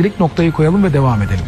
Direkt noktayı koyalım ve devam edelim.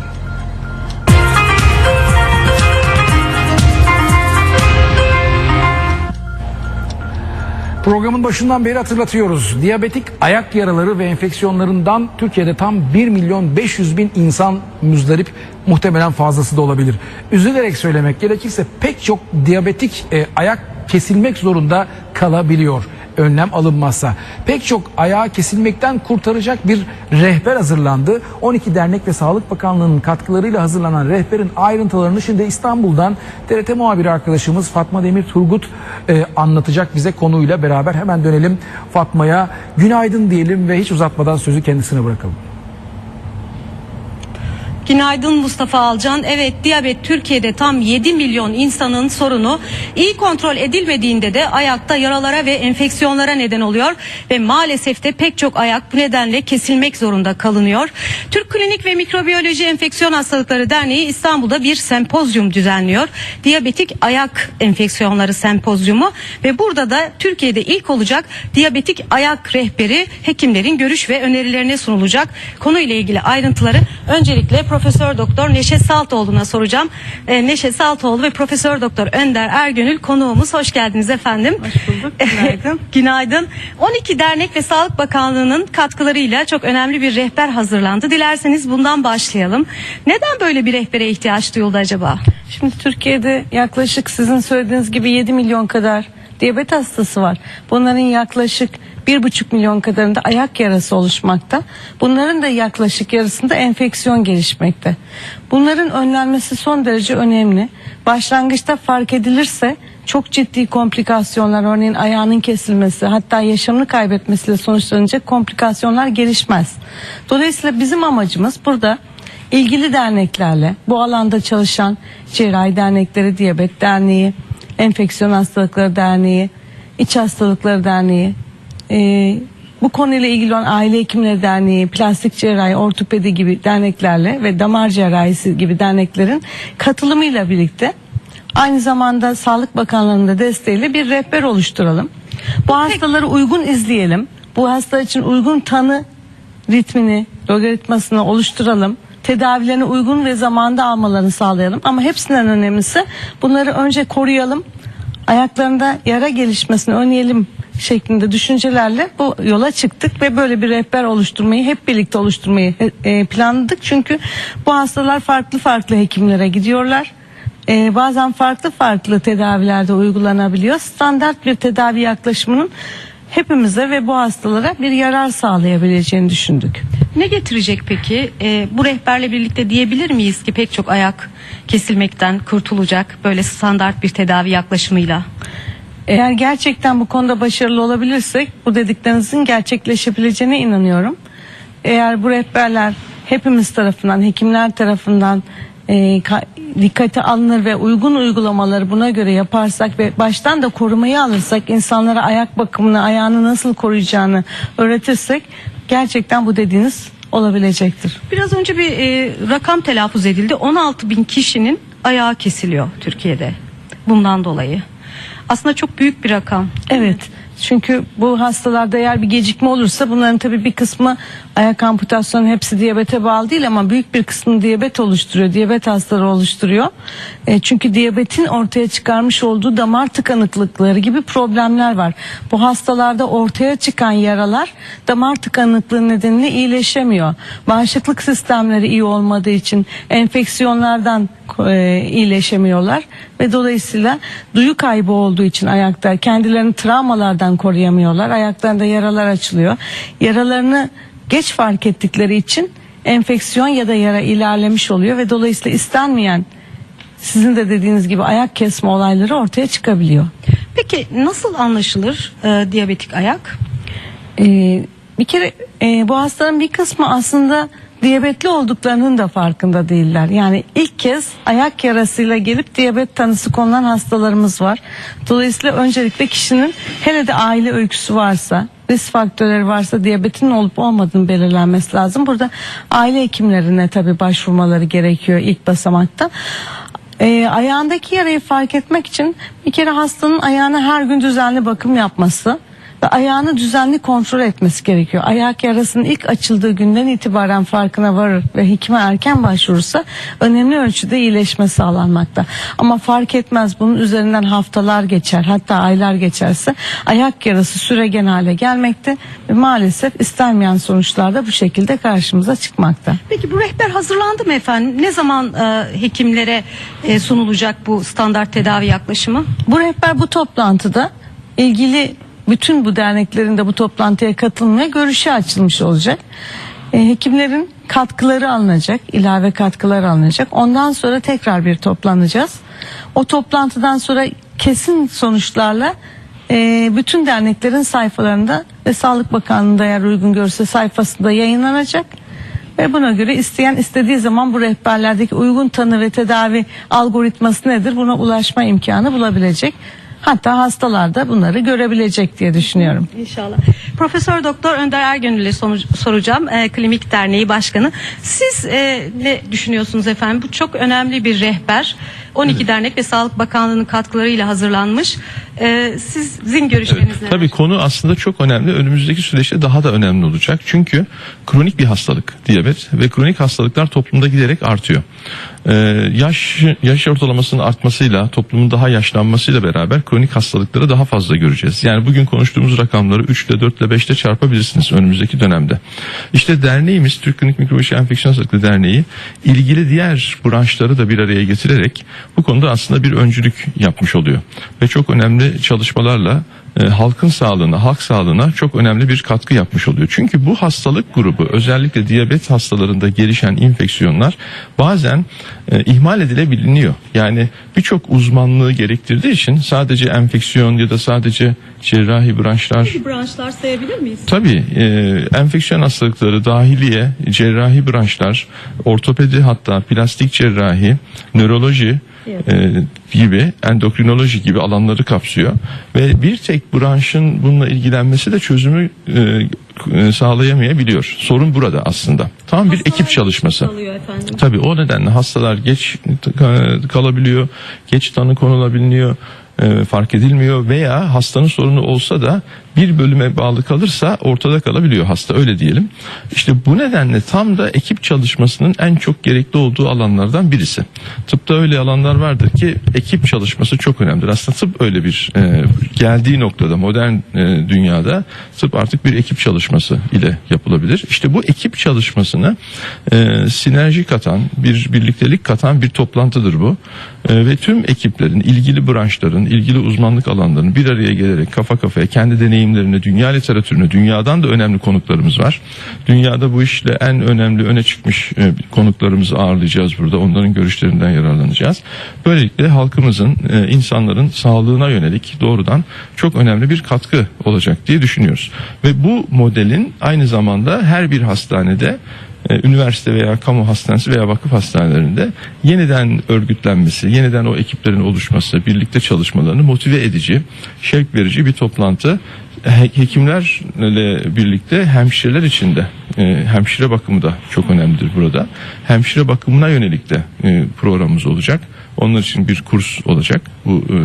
Programın başından beri hatırlatıyoruz. Diyabetik ayak yaraları ve enfeksiyonlarından Türkiye'de tam 1 milyon 500 bin insan müzdarip muhtemelen fazlası da olabilir. Üzülerek söylemek gerekirse pek çok diyabetik e, ayak kesilmek zorunda kalabiliyor önlem alınmazsa. Pek çok ayağı kesilmekten kurtaracak bir rehber hazırlandı. 12 dernek ve Sağlık Bakanlığı'nın katkılarıyla hazırlanan rehberin ayrıntılarını şimdi İstanbul'dan TRT muhabiri arkadaşımız Fatma Demir Turgut e, anlatacak bize konuyla beraber. Hemen dönelim Fatma'ya. Günaydın diyelim ve hiç uzatmadan sözü kendisine bırakalım. Günaydın Mustafa Alcan. Evet diyabet Türkiye'de tam 7 milyon insanın sorunu. İyi kontrol edilmediğinde de ayakta yaralara ve enfeksiyonlara neden oluyor. Ve maalesef de pek çok ayak bu nedenle kesilmek zorunda kalınıyor. Türk Klinik ve Mikrobiyoloji Enfeksiyon Hastalıkları Derneği İstanbul'da bir sempozyum düzenliyor. Diyabetik ayak enfeksiyonları sempozyumu ve burada da Türkiye'de ilk olacak diyabetik ayak rehberi hekimlerin görüş ve önerilerine sunulacak. Konuyla ilgili ayrıntıları öncelikle Profesör Doktor Neşe Saltoğlu'na soracağım. Ee, Neşe Saltoğlu ve Profesör Doktor Önder Ergönül konuğumuz. Hoş geldiniz efendim. Hoş bulduk, günaydın. Günaydın. 12 dernek ve Sağlık Bakanlığı'nın katkılarıyla çok önemli bir rehber hazırlandı. Dilerseniz bundan başlayalım. Neden böyle bir rehbere ihtiyaç duyuldu acaba? Şimdi Türkiye'de yaklaşık sizin söylediğiniz gibi 7 milyon kadar diyabet hastası var. Bunların yaklaşık 1,5 milyon kadarında ayak yarası oluşmakta. Bunların da yaklaşık yarısında enfeksiyon gelişmekte. Bunların önlenmesi son derece önemli. Başlangıçta fark edilirse çok ciddi komplikasyonlar örneğin ayağının kesilmesi hatta yaşamını kaybetmesiyle sonuçlanacak komplikasyonlar gelişmez. Dolayısıyla bizim amacımız burada ilgili derneklerle bu alanda çalışan cerrahi dernekleri, diyabet derneği, enfeksiyon hastalıkları derneği, iç hastalıkları derneği, e, bu konuyla ilgili olan aile hekimleri derneği, plastik cerrahi, ortopedi gibi derneklerle ve damar cerrahisi gibi derneklerin katılımıyla birlikte aynı zamanda Sağlık Bakanlığı'nın da desteğiyle bir rehber oluşturalım. Bu hastaları uygun izleyelim. Bu hasta için uygun tanı ritmini, logaritmasını oluşturalım. Tedavilerine uygun ve zamanda almalarını sağlayalım. Ama hepsinden önemlisi bunları önce koruyalım. Ayaklarında yara gelişmesini önleyelim şeklinde düşüncelerle bu yola çıktık ve böyle bir rehber oluşturmayı hep birlikte oluşturmayı e, planladık. Çünkü bu hastalar farklı farklı hekimlere gidiyorlar. E, bazen farklı farklı tedavilerde uygulanabiliyor. Standart bir tedavi yaklaşımının hepimize ve bu hastalara bir yarar sağlayabileceğini düşündük. Ne getirecek peki? Ee, bu rehberle birlikte diyebilir miyiz ki pek çok ayak kesilmekten kurtulacak böyle standart bir tedavi yaklaşımıyla? Eğer gerçekten bu konuda başarılı olabilirsek bu dediklerinizin gerçekleşebileceğine inanıyorum. Eğer bu rehberler hepimiz tarafından, hekimler tarafından e, ka- dikkate alınır ve uygun uygulamaları buna göre yaparsak ve baştan da korumayı alırsak insanlara ayak bakımını, ayağını nasıl koruyacağını öğretirsek gerçekten bu dediğiniz olabilecektir. Biraz önce bir e, rakam telaffuz edildi. 16 bin kişinin ayağı kesiliyor Türkiye'de bundan dolayı. Aslında çok büyük bir rakam. Evet. Çünkü bu hastalarda eğer bir gecikme olursa bunların tabii bir kısmı ayak amputasyonu hepsi diyabete bağlı değil ama büyük bir kısmını diyabet oluşturuyor. Diyabet hastaları oluşturuyor. E, çünkü diyabetin ortaya çıkarmış olduğu damar tıkanıklıkları gibi problemler var. Bu hastalarda ortaya çıkan yaralar damar tıkanıklığı nedeniyle iyileşemiyor. Bağışıklık sistemleri iyi olmadığı için enfeksiyonlardan e, iyileşemiyorlar ve dolayısıyla duyu kaybı olduğu için ayakta kendilerini travmalardan koruyamıyorlar. Ayaklarında yaralar açılıyor. Yaralarını geç fark ettikleri için enfeksiyon ya da yara ilerlemiş oluyor ve dolayısıyla istenmeyen sizin de dediğiniz gibi ayak kesme olayları ortaya çıkabiliyor. Peki nasıl anlaşılır e, diyabetik ayak? Ee, bir kere e, bu hastaların bir kısmı aslında diyabetli olduklarının da farkında değiller. Yani ilk kez ayak yarasıyla gelip diyabet tanısı konulan hastalarımız var. Dolayısıyla öncelikle kişinin hele de aile öyküsü varsa risk faktörleri varsa diyabetin olup olmadığını belirlenmesi lazım. Burada aile hekimlerine tabii başvurmaları gerekiyor ilk basamakta. Ee, ayağındaki yarayı fark etmek için bir kere hastanın ayağına her gün düzenli bakım yapması ve ayağını düzenli kontrol etmesi gerekiyor. Ayak yarasının ilk açıldığı günden itibaren farkına varır ve hekime erken başvurursa önemli ölçüde iyileşme sağlanmakta. Ama fark etmez bunun üzerinden haftalar geçer hatta aylar geçerse ayak yarası süregen hale gelmekte ve maalesef istenmeyen sonuçlar da bu şekilde karşımıza çıkmakta. Peki bu rehber hazırlandı mı efendim? Ne zaman e, hekimlere e, sunulacak bu standart tedavi yaklaşımı? Bu rehber bu toplantıda ilgili bütün bu derneklerin de bu toplantıya katılmaya görüşe açılmış olacak. E, hekimlerin katkıları alınacak, ilave katkılar alınacak. Ondan sonra tekrar bir toplanacağız. O toplantıdan sonra kesin sonuçlarla e, bütün derneklerin sayfalarında ve Sağlık Bakanlığı'nda eğer uygun görse sayfasında yayınlanacak. Ve buna göre isteyen istediği zaman bu rehberlerdeki uygun tanı ve tedavi algoritması nedir buna ulaşma imkanı bulabilecek. Hatta hastalar da bunları görebilecek diye düşünüyorum. İnşallah. Profesör Doktor Önder Ergönül'e soracağım. E, Klinik Derneği Başkanı. Siz e, ne düşünüyorsunuz efendim? Bu çok önemli bir rehber. 12 dernek ve Sağlık Bakanlığı'nın katkılarıyla hazırlanmış. E, sizin görüşleriniz neler? Tabii konu aslında çok önemli. Önümüzdeki süreçte daha da önemli olacak. Çünkü kronik bir hastalık diyabet ve kronik hastalıklar toplumda giderek artıyor. Ee, yaş yaş ortalamasının artmasıyla toplumun daha yaşlanmasıyla beraber kronik hastalıkları daha fazla göreceğiz. Yani bugün konuştuğumuz rakamları 3 ile 4 ile 5 ile çarpabilirsiniz önümüzdeki dönemde. İşte derneğimiz Türk Klinik Mikrobiyoloji Enfeksiyon Hastalıkları Derneği ilgili diğer branşları da bir araya getirerek bu konuda aslında bir öncülük yapmış oluyor. Ve çok önemli çalışmalarla e, halkın sağlığına, halk sağlığına çok önemli bir katkı yapmış oluyor. Çünkü bu hastalık grubu özellikle diyabet hastalarında gelişen infeksiyonlar bazen e, ihmal edilebiliniyor. Yani birçok uzmanlığı gerektirdiği için sadece enfeksiyon ya da sadece cerrahi branşlar branşlar sayabilir miyiz? Tabii e, enfeksiyon hastalıkları, dahiliye, cerrahi branşlar, ortopedi hatta plastik cerrahi, nöroloji e, gibi, endokrinoloji gibi alanları kapsıyor. Ve bir tek branşın bununla ilgilenmesi de çözümü e, e, sağlayamayabiliyor. Sorun burada aslında. Tam bir ekip çalışması. Tabii o nedenle hastalar geç e, kalabiliyor, geç tanı konulabiliyor, e, fark edilmiyor veya hastanın sorunu olsa da bir bölüme bağlı kalırsa ortada kalabiliyor hasta öyle diyelim. İşte bu nedenle tam da ekip çalışmasının en çok gerekli olduğu alanlardan birisi. Tıpta öyle alanlar vardır ki ekip çalışması çok önemlidir. Aslında tıp öyle bir e, geldiği noktada modern e, dünyada tıp artık bir ekip çalışması ile yapılabilir. İşte bu ekip çalışmasına e, sinerji katan, bir birliktelik katan bir toplantıdır bu. E, ve tüm ekiplerin, ilgili branşların, ilgili uzmanlık alanlarının bir araya gelerek kafa kafaya kendi deneyimlerini, dünya literatürünü, dünyadan da önemli konuklarımız var. Dünyada bu işle en önemli öne çıkmış e, konuklarımızı ağırlayacağız burada. Onların görüşlerinden yararlanacağız. Böylelikle halkımızın, e, insanların sağlığına yönelik doğrudan çok önemli bir katkı olacak diye düşünüyoruz. Ve bu modelin aynı zamanda her bir hastanede üniversite veya kamu hastanesi veya vakıf hastanelerinde yeniden örgütlenmesi, yeniden o ekiplerin oluşması, birlikte çalışmalarını motive edici, şevk verici bir toplantı He- hekimlerle birlikte hemşireler için de e, hemşire bakımı da çok önemlidir burada. Hemşire bakımına yönelik de e, programımız olacak. Onlar için bir kurs olacak bu e,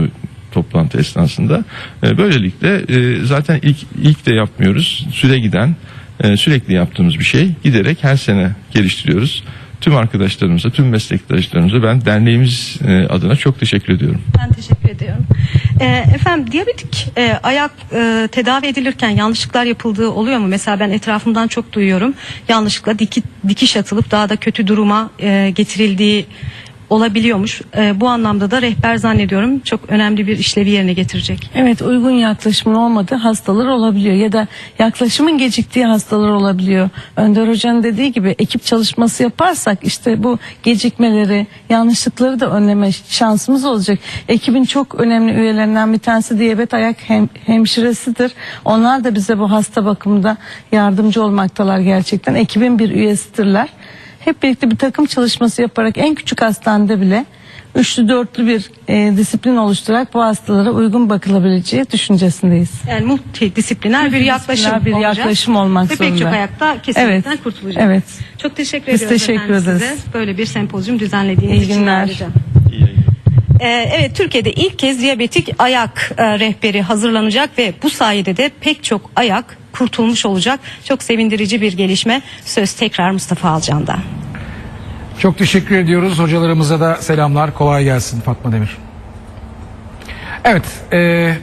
toplantı esnasında. E, böylelikle e, zaten ilk ilk de yapmıyoruz. Süre giden e, sürekli yaptığımız bir şey. Giderek her sene geliştiriyoruz. Tüm arkadaşlarımıza, tüm meslektaşlarımıza ben derneğimiz e, adına çok teşekkür ediyorum. Ben teşekkür ediyorum. Ee, efendim diyabetik e, ayak e, tedavi edilirken yanlışlıklar yapıldığı oluyor mu? Mesela ben etrafımdan çok duyuyorum. Yanlışlıkla diki, dikiş atılıp daha da kötü duruma e, getirildiği olabiliyormuş. E, bu anlamda da rehber zannediyorum çok önemli bir işlevi yerine getirecek. Evet uygun yaklaşımın olmadığı hastalar olabiliyor ya da yaklaşımın geciktiği hastalar olabiliyor. Önder Hoca'nın dediği gibi ekip çalışması yaparsak işte bu gecikmeleri, yanlışlıkları da önleme şansımız olacak. Ekibin çok önemli üyelerinden bir tanesi diyabet ayak hem, hemşiresidir. Onlar da bize bu hasta bakımında yardımcı olmaktalar gerçekten. Ekibin bir üyesidirler. Hep birlikte bir takım çalışması yaparak en küçük hastanede bile üçlü dörtlü bir e, disiplin oluşturarak bu hastalara uygun bakılabileceği düşüncesindeyiz. Yani multidisipliner bir yaklaşım bir olacak. yaklaşım olmak Ve pek çok zorunda. ayakta kesinlikle Evet, kurtulacak. evet. Çok teşekkür Biz ediyoruz teşekkür efendim ederiz. size. Böyle bir sempozyum düzenlediğiniz İyi için günler. ayrıca. Ee, evet Türkiye'de ilk kez diyabetik ayak e, rehberi hazırlanacak ve bu sayede de pek çok ayak kurtulmuş olacak. Çok sevindirici bir gelişme. Söz tekrar Mustafa Alcan'da. Çok teşekkür ediyoruz. Hocalarımıza da selamlar. Kolay gelsin Fatma Demir. Evet. E,